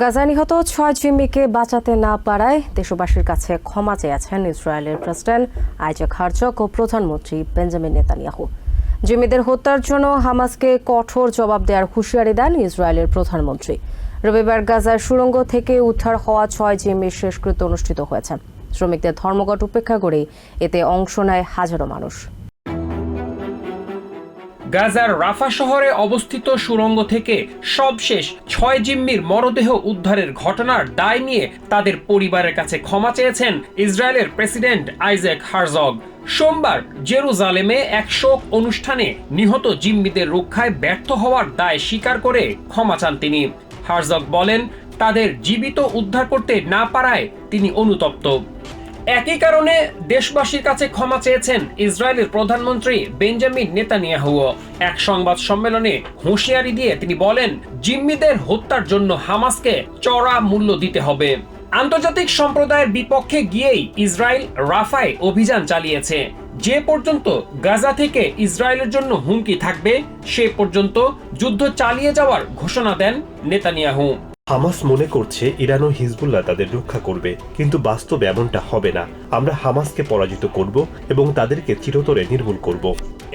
গাজায় নিহত ছয় জিম্মিকে বাঁচাতে না পারায় দেশবাসীর কাছে ক্ষমা চেয়েছেন ইসরায়েলের প্রেসিডেন্ট আইজাক হারজক ও প্রধানমন্ত্রী বেঞ্জামিন নেতানিয়াহু। জিম্মিদের হত্যার জন্য হামাসকে কঠোর জবাব দেওয়ার হুঁশিয়ারি দেন ইসরায়েলের প্রধানমন্ত্রী। রবিবার গাজার সুড়ঙ্গ থেকে উদ্ধার হওয়া ছয় জিম্মির শেষকৃত্য অনুষ্ঠিত হয়েছে। শ্রমিকদের ধর্মঘট উপেক্ষা করে এতে অংশ নেয় হাজারো মানুষ। গাজার রাফা শহরে অবস্থিত সুড়ঙ্গ থেকে সবশেষ ছয় জিম্মির মরদেহ উদ্ধারের ঘটনার দায় নিয়ে তাদের পরিবারের কাছে ক্ষমা চেয়েছেন ইসরায়েলের প্রেসিডেন্ট আইজ্যাক হারজগ। সোমবার জেরুজালেমে এক শোক অনুষ্ঠানে নিহত জিম্মিদের রক্ষায় ব্যর্থ হওয়ার দায় স্বীকার করে ক্ষমা চান তিনি। হারজগ বলেন, তাদের জীবিত উদ্ধার করতে না পারায় তিনি অনুতপ্ত। একই কারণে দেশবাসীর কাছে ক্ষমা চেয়েছেন ইসরায়েলের প্রধানমন্ত্রী বেঞ্জামিন নেতানিয়াহুও। এক সংবাদ সম্মেলনে হুঁশিয়ারি দিয়ে তিনি বলেন, জিম্মিদের হত্যার জন্য হামাসকে চড়া মূল্য দিতে হবে। আন্তর্জাতিক সম্প্রদায়ের বিপক্ষে গিয়েই ইসরায়েল রাফায় অভিযান চালিয়েছে। যে পর্যন্ত গাজা থেকে ইসরায়েলের জন্য হুমকি থাকবে, সে পর্যন্ত যুদ্ধ চালিয়ে যাওয়ার ঘোষণা দেন নেতানিয়াহু। হামাস মনে করছে ইরান ও হিজবুল্লাহ তাদের রক্ষা করবে, কিন্তু বাস্তবে এমনটা হবে না। আমরা হামাসকে পরাজিত করব এবং তাদেরকে চিরতরে নির্মূল করব।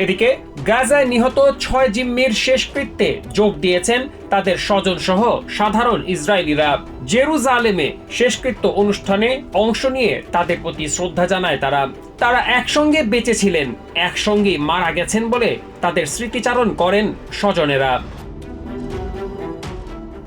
এদিকে গাজায় নিহত ছয় জিম্মির শেষকৃত্যে যোগ দিয়েছেন তাদের স্বজন সহ সাধারণ ইসরায়েলিরা। জেরুজালেমে শেষকৃত্য অনুষ্ঠানে অংশ নিয়ে তাদের প্রতি শ্রদ্ধা জানায় তারা। তারা একসঙ্গে বেঁচে ছিলেন একসঙ্গে মারা গেছেন বলে তাদের স্মৃতিচারণ করেন স্বজনেরা।